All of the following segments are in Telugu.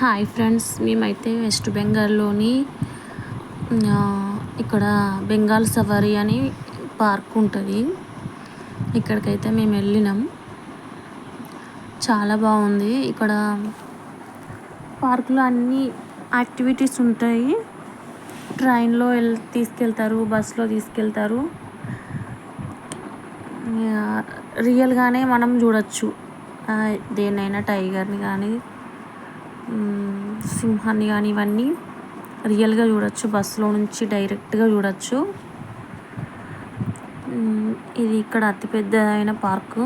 హాయ్ ఫ్రెండ్స్ మేమైతే వెస్ట్ బెంగాల్లోని ఇక్కడ బెంగాల్ సవారీ అని పార్క్ ఉంటుంది. ఇక్కడికైతే మేము వెళ్ళినాం. చాలా బాగుంది. ఇక్కడ పార్కులో అన్ని యాక్టివిటీస్ ఉంటాయి. ట్రైన్లో వెళ్ తీసుకెళ్తారు బస్సులో తీసుకెళ్తారు. రియల్గానే మనం చూడొచ్చు. దేన్నైనా టైగర్ని కానీ సింహాన్ని కానీ ఇవన్నీ రియల్గా చూడొచ్చు. బస్సులో నుంచి డైరెక్ట్గా చూడొచ్చు. ఇది ఇక్కడ అతిపెద్దదైన పార్కు.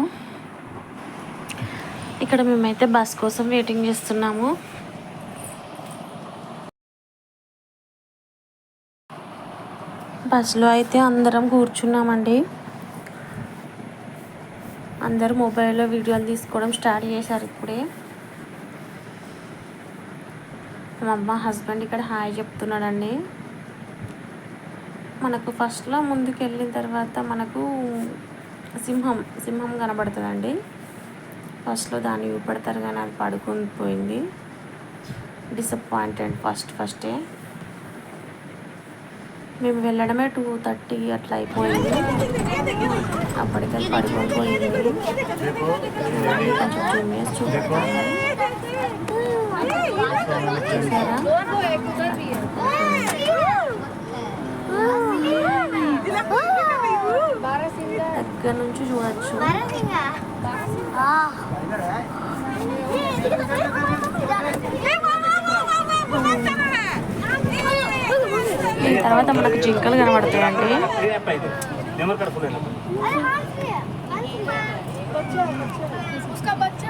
ఇక్కడ మేమైతే బస్ కోసం వెయిటింగ్ చేస్తున్నాము. బస్సులో అయితే అందరం కూర్చున్నామండి. అందరూ మొబైల్లో వీడియోలు తీసుకోవడం స్టార్ట్ చేశారు ఇప్పుడే. మా అమ్మ హస్బెండ్ ఇక్కడ హాయ్ చెప్తున్నాడండి. మనకు ఫస్ట్లో ముందుకు వెళ్ళిన తర్వాత మనకు సింహం సింహం కనబడుతుందండి. ఫస్ట్లో దాన్ని చూపెడతారు కానీ అది పడుకొని పోయింది. డిసప్పాయింటెడ్ ఫస్ట్ ఫస్టే మేము వెళ్ళడమే టూ థర్టీ అట్లా అయిపోయింది. అప్పటికే పడుకొని పోయింది. కొంచెం చూసారా దగ్గర నుంచి చూడొచ్చు దీని తర్వాత మనకు జింకలు కనబడతాయండి उसका बच्चा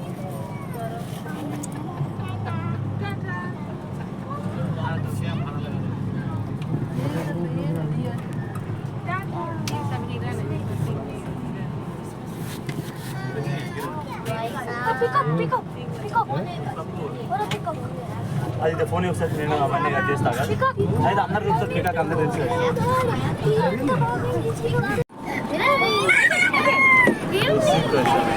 픽업 픽업 픽업 అది ఇదే ఫోన్ ఒకసారి నేను అవన్నీ కట్ చేస్తాగా అయితే అందరికి ఒకసారి పికప్ అందరూ తెలుసు కదా